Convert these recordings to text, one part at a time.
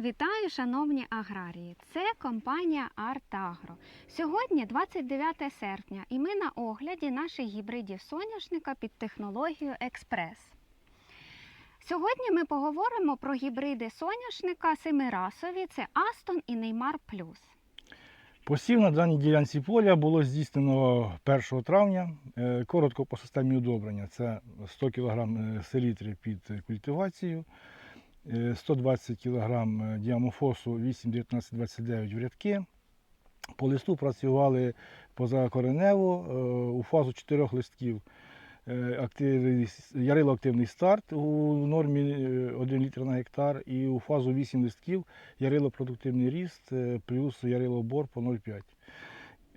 Вітаю, шановні аграрії! Це компанія Артагро. Сьогодні 29 серпня, і ми на огляді наших гібридів соняшника під технологією Експрес. Сьогодні ми поговоримо про гібриди соняшника семирасові це Астон і Неймар Плюс. Посів на даній ділянці поля було здійснено 1 травня. Е, Коротко по системі удобрення. Це 100 кг селітри під культивацію, е, 120 кг діамофосу 8-19-29 в рядки. По листу працювали позакоренево е, у фазу 4 листків. Е, активний, ярило активний старт у нормі е, 1 літр на гектар і у фазу 8 листків ярило продуктивний ріст е, плюс ярило бор по 0,5.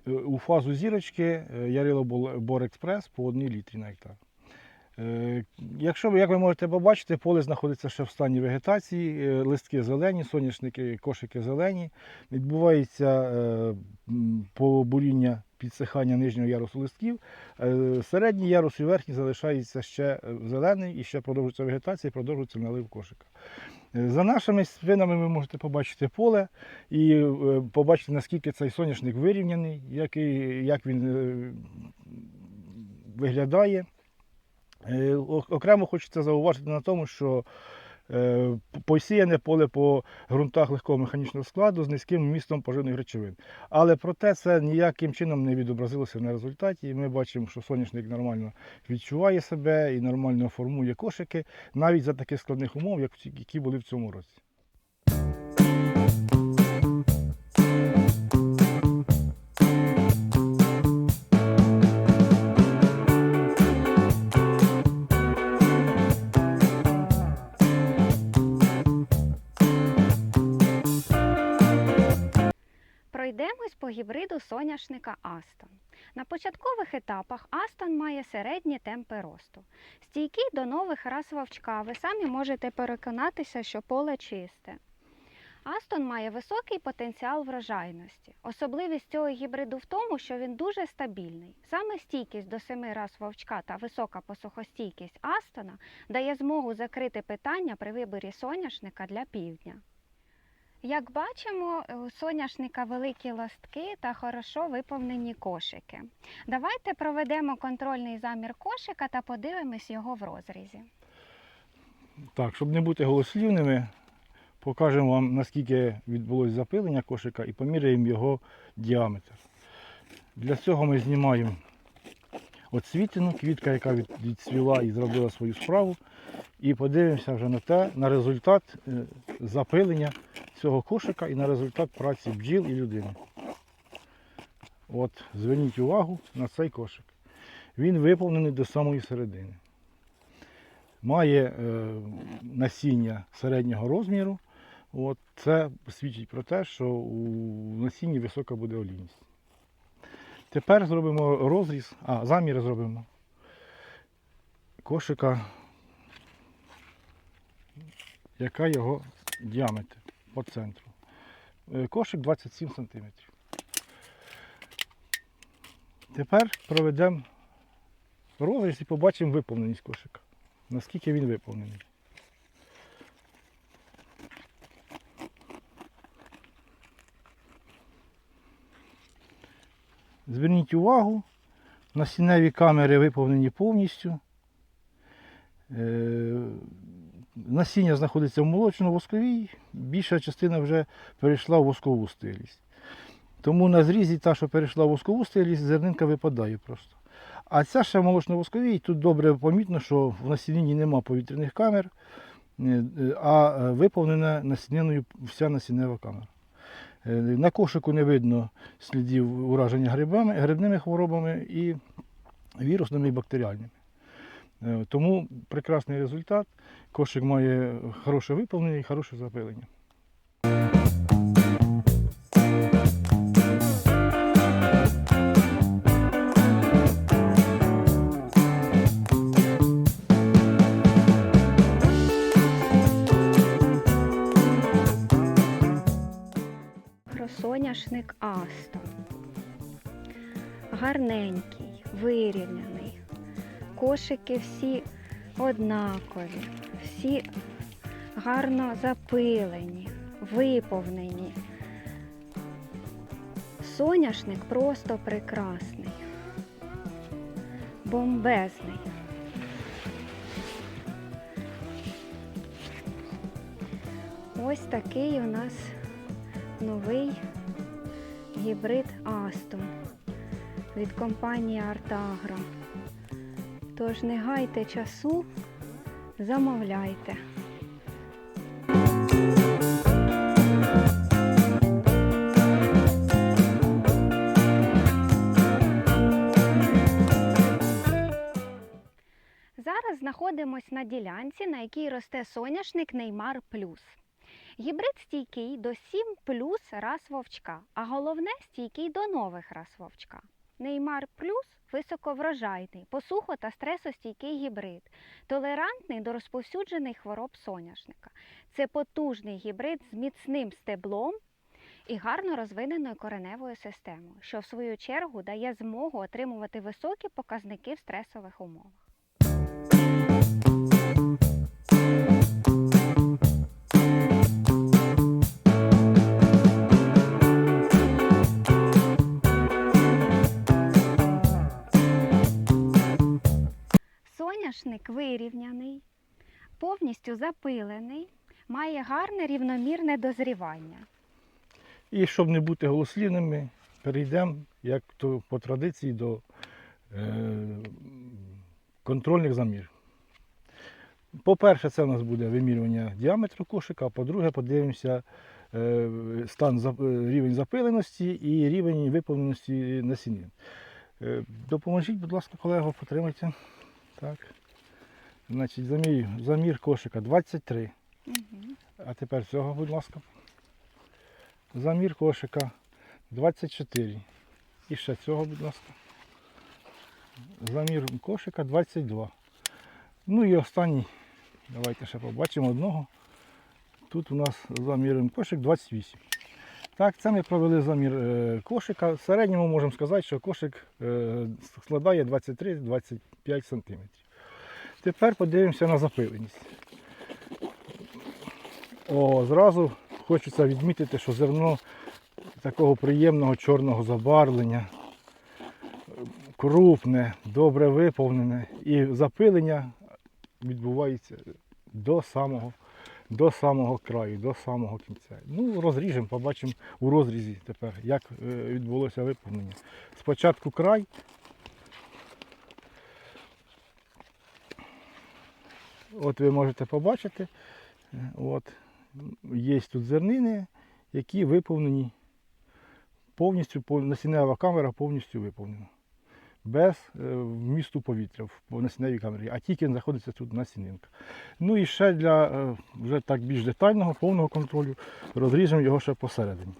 Е, У фазу зірочки е, ярило Бол- бор експрес по 1 літрі на гектар. Е, Якщо ви, як ви можете побачити, поле знаходиться ще в стані вегетації, е, листки зелені, соняшники, кошики зелені. Відбувається е, побуріння підсихання нижнього ярусу листків. Середній ярус і верхній залишається ще зелений і ще продовжується вегетація, і продовжується налив кошика. За нашими спинами ви можете побачити поле і побачити, наскільки цей соняшник вирівняний, як, він виглядає. Е, Окремо хочеться зауважити на тому, що е, посіяне поле по ґрунтах легкого механічного складу з низьким вмістом поживних речовин. Але проте це ніяким чином не відобразилося на результаті. І ми бачимо, що соняшник нормально відчуває себе і нормально формує кошики, навіть за таких складних умов, які були в цьому році. Гібриду соняшника Астон. На початкових етапах Астон має середні темпи росту. Стійкий до нових рас вовчка, ви самі можете переконатися, що поле чисте. Астон має високий потенціал врожайності. Особливість цього гібриду в тому, що він дуже стабільний. Саме стійкість до семи раз вовчка та висока посухостійкість Астона дає змогу закрити питання при виборі соняшника для півдня. Як бачимо, у соняшника великі листки та хорошо виповнені кошики. Давайте проведемо контрольний замір кошика та подивимось його в розрізі. Так, щоб не бути голослівними, покажемо вам, наскільки відбулось запилення кошика і поміряємо його діаметр. Для цього ми знімаємо оцвітину, квітка, яка від- відцвіла і зробила свою справу. І подивимося вже на те, на результат е, запилення цього кошика і на результат праці бджіл і людини. От, зверніть увагу на цей кошик. Він виповнений до самої середини має е, насіння середнього розміру. От, це свідчить про те, що у насінні висока буде олійність. Тепер зробимо розріз, а заміри зробимо кошика, яка його діаметр по центру. Е, Кошик 27 см. Тепер проведемо розріз і побачимо виповненість кошика наскільки він виповнений. Зверніть увагу, насінневі камери виповнені повністю. Насіння знаходиться в молочно-восковій, більша частина вже перейшла в воскову стилість. Тому на зрізі та, що перейшла в воскову стилість, зернинка випадає просто. А ця ще молочно-восковій, тут добре помітно, що в насінні нема повітряних камер, е, е, а е, виповнена насінняною вся насіннева камера. На кошику не видно слідів ураження грибами, грибними хворобами і вірусними і бактеріальними. Тому прекрасний результат. Кошик має хороше виповнення і хороше запилення. Соняшник Астон. Гарненький, вирівняний. Кошики всі однакові, всі гарно запилені. виповнені. Соняшник просто прекрасний, бомбезний. Ось такий у нас новий гібрид Астон від компанії Артагро. Тож не гайте часу, замовляйте. Зараз знаходимось на ділянці, на якій росте соняшник Неймар Плюс. Гібрид стійкий до 7 плюс рас вовчка, а головне стійкий до нових рас вовчка. Неймар Плюс високоврожайний, посухо та стресостійкий гібрид, толерантний до розповсюджених хвороб соняшника. Це потужний гібрид з міцним стеблом і гарно розвиненою кореневою системою, що в свою чергу дає змогу отримувати високі показники в стресових умовах. Повністю запилений, має гарне рівномірне дозрівання. І щоб не бути голослівними, перейдемо, як то по традиції, до е, контрольних замірів. По-перше, це у нас буде вимірювання діаметру кошика, а по-друге, подивимося е, стан е, рівень запиленості і рівень виповненості насінин. Е, допоможіть, будь ласка, колего, потримайте. Так. Значить, замір, замір кошика 23. Угу. А тепер цього, будь ласка. Замір кошика 24. І ще цього, будь ласка. Замір кошика 22. Ну і останній. Давайте ще побачимо одного. Тут у нас заміром кошик 28. Так, це ми провели замір е, кошика. В середньому можемо сказати, що кошик е, складає 23-25 см. Тепер подивимося на запиленість. О, зразу хочеться відмітити, що зерно такого приємного чорного забарвлення, крупне, добре виповнене. І запилення відбувається до самого, до самого краю, до самого кінця. Ну, розріжемо, побачимо у розрізі тепер, як е, відбулося виповнення. Спочатку край. От ви можете побачити, от, є тут зернини, які виповнені повністю, пов- насіннева камера повністю виповнена. Без е, вмісту повітря в насінневій камері, а тільки знаходиться тут насінинка. Ну і ще для е, вже так більш детального, повного контролю розріжемо його ще посередині.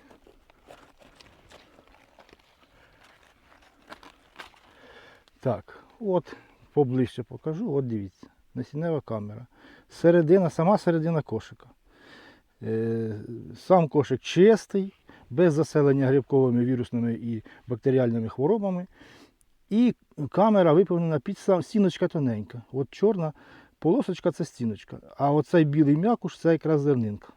Так, от поближче покажу, от дивіться, насіннева камера. Середина, сама середина кошика. Е, Сам кошик чистий, без заселення грибковими вірусними і бактеріальними хворобами. І камера виповнена під стіночка тоненька. От чорна полосочка це стіночка. А оцей білий м'якуш це якраз зернинка.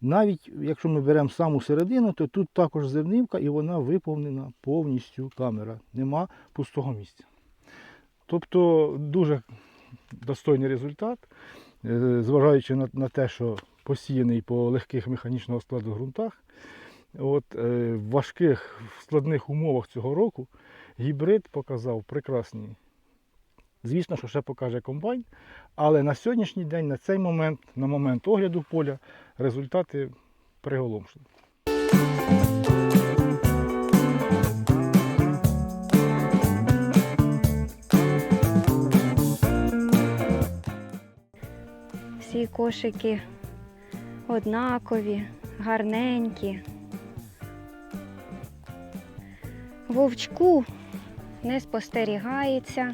Навіть якщо ми беремо саму середину, то тут також зернинка і вона виповнена повністю камера. Нема пустого місця. Тобто дуже достойний результат, е, зважаючи на, на те, що посіяний по легких механічного складу ґрунтах. От, е, в важких складних умовах цього року гібрид показав прекрасні. Звісно, що ще покаже комбайн, але на сьогоднішній день, на цей момент, на момент огляду поля, результати приголомшені. Всі кошики однакові, гарненькі. Вовчку не спостерігається.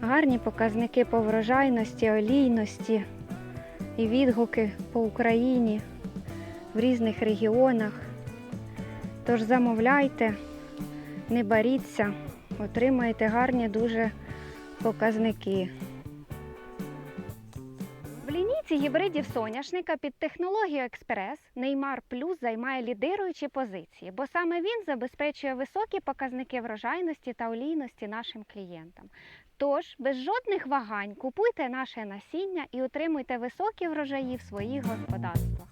Гарні показники по врожайності, олійності і відгуки по Україні в різних регіонах. Тож замовляйте, не боріться, отримаєте гарні дуже показники. В лінійці гібридів соняшника під технологією Експрес Неймар Плюс займає лідируючі позиції, бо саме він забезпечує високі показники врожайності та олійності нашим клієнтам. Тож, без жодних вагань купуйте наше насіння і отримуйте високі врожаї в своїх господарствах.